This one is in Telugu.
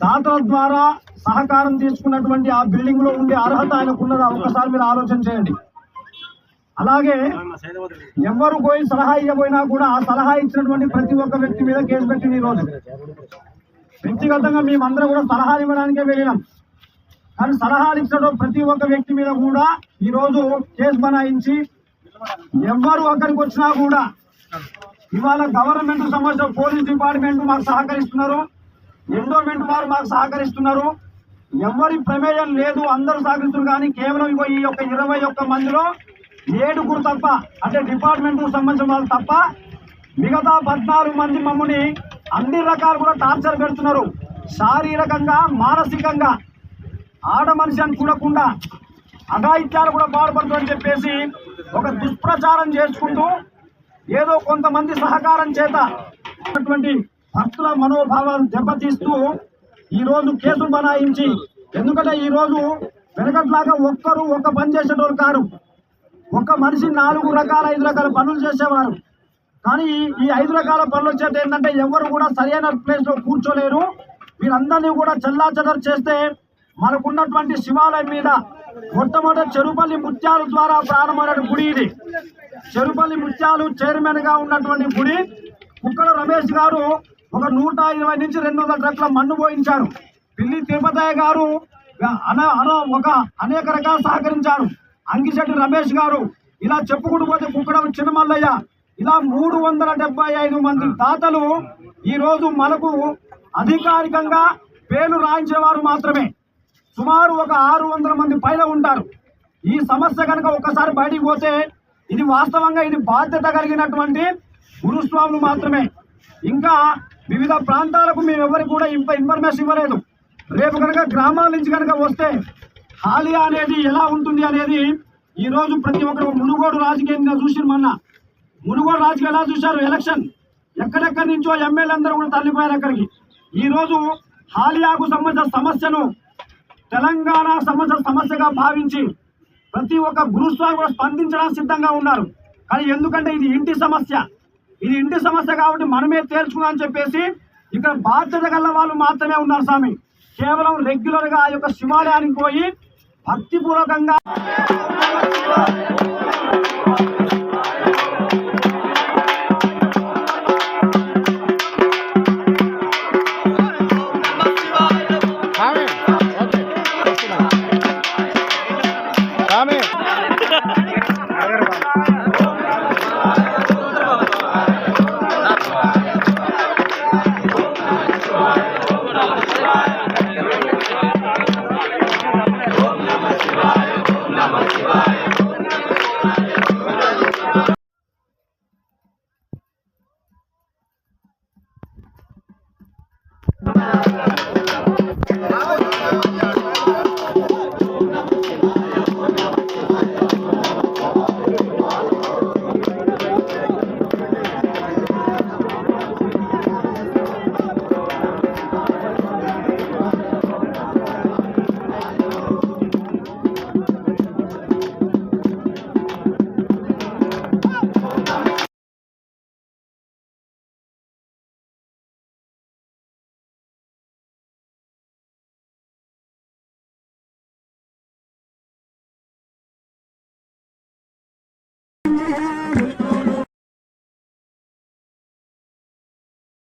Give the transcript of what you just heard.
దాతల ద్వారా సహకారం తీసుకున్నటువంటి ఆ బిల్డింగ్లో ఉండే అర్హత ఆయనకు ఉన్నదా ఒక్కసారి మీరు ఆలోచన చేయండి. అలాగే ఎవరు పోయి సలహా ఇవ్వబోయినా కూడా ఆ సలహా ఇచ్చినటువంటి ప్రతి ఒక్క వ్యక్తి మీద కేసు పెట్టింది ఈ రోజు. వ్యక్తిగతంగా మేమందరం కూడా సలహాలు ఇవ్వడానికే వెళ్ళినాం. కానీ సలహాలు ఇచ్చినటువంటి ప్రతి ఒక్క వ్యక్తి మీద కూడా ఈరోజు కేసు బనాయించి ఎవరు అక్కడికి వచ్చినా కూడా ఇవాళ గవర్నమెంట్ సంబంధించిన పోలీస్ డిపార్ట్మెంట్ మాకు సహకరిస్తున్నారు. ఎండోమెంట్ వారు మాకు సహకరిస్తున్నారు. ఎవరి ప్రమేయం లేదు అందరూ సహకరిస్తున్నారు కానీ కేవలం ఇగో ఈ యొక్క ఇరవై ఒక్క మందిలో ఏడుగురు తప్ప అంటే డిపార్ట్మెంట్కు సంబంధించిన వాళ్ళు తప్ప మిగతా పద్నాలుగు మంది మమ్మల్ని అన్ని రకాలు కూడా టార్చర్ పెడుతున్నారు. శారీరకంగా మానసికంగా ఆడ మనిషి అని చూడకుండా అఘాయిత్యాలు కూడా బాధపడుతుందని చెప్పేసి ఒక దుష్ప్రచారం చేసుకుంటూ ఏదో కొంతమంది సహకారం చేత ఉన్నటువంటి భక్తుల మనోభావాలను దెబ్బతీస్తూ ఈరోజు కేసు బనాయించి ఎందుకంటే ఈరోజు వెనకట్లాగా ఒక్కరు ఒక్క పని చేసేటోళ్ళు కారు. ఒక్క మనిషి నాలుగు రకాల ఐదు రకాల పనులు చేసేవారు. కానీ ఈ- ఐదు రకాల పనులు వచ్చేది ఏంటంటే ఎవరు కూడా సరైన ప్లేస్లో కూర్చోలేరు. వీరందరినీ కూడా చెల్లా చేస్తే మనకున్నటువంటి శివాలయం మీద మొట్టమొదటి చెరుపల్లి ముత్యాల ద్వారా ప్రారంభమైన గుడి ఇది. చెరుపల్లి ముత్యాలు చైర్మన్గా ఉన్నటువంటి గుడి. కుక్కల రమేష్ గారు ఒక నూట ఇరవై నుంచి రెండు వందల ట్రక్ల మన్ను పోయించారు. పిల్లి తిరుపతయ్య గారు అన అన ఒక అనేక రకాల సహకరించారు. అంకిశెట్టి రమేష్ గారు ఇలా చెప్పుకుంటూ పోతే కుక్కడం చిన్నమల్లయ్య. ఇలా మూడు వందల డెబ్బై ఐదు మంది దాతలు ఈ రోజు మనకు అధికారికంగా పేర్లు రాయించిన వారు మాత్రమే. సుమారు ఒక ఆరు వందల మంది పైన ఉంటారు. ఈ సమస్య కనుక ఒక్కసారి బయటికి పోతే ఇది వాస్తవంగా ఇది బాధ్యత కలిగినటువంటి గురుస్వాములు మాత్రమే. ఇంకా వివిధ ప్రాంతాలకు మేము ఎవరికి కూడా ఇంప ఇన్ఫర్మేషన్ ఇవ్వలేదు. రేపు కనుక గ్రామాల నుంచి కనుక వస్తే హాలియా అనేది ఎలా ఉంటుంది అనేది ఈ రోజు ప్రతి ఒక్కరు మునుగోడు రాజకీయంగా చూసిన మొన్న. మునుగోడు రాజకీయం ఎలా చూశారు? ఎలక్షన్ ఎక్కడెక్కడి నుంచో ఎమ్మెల్యేలందరూ కూడా తల్లిపోయారు అక్కడికి. ఈరోజు హాలియాకు సంబంధించిన సమస్యను తెలంగాణ సమస్య సమస్యగా భావించి ప్రతి ఒక్క గురుస్వామి కూడా స్పందించడానికి సిద్ధంగా ఉన్నారు. కానీ ఎందుకంటే ఇది ఇంటి సమస్య. ఇది ఇంటి సమస్య కాబట్టి మనమే తేల్చుకున్నామని చెప్పేసి ఇక్కడ బాధ్యత గల వాళ్ళు మాత్రమే ఉన్నారు స్వామి. కేవలం రెగ్యులర్గా ఆ యొక్క శివాలయానికి పోయి భక్తిపూర్వకంగా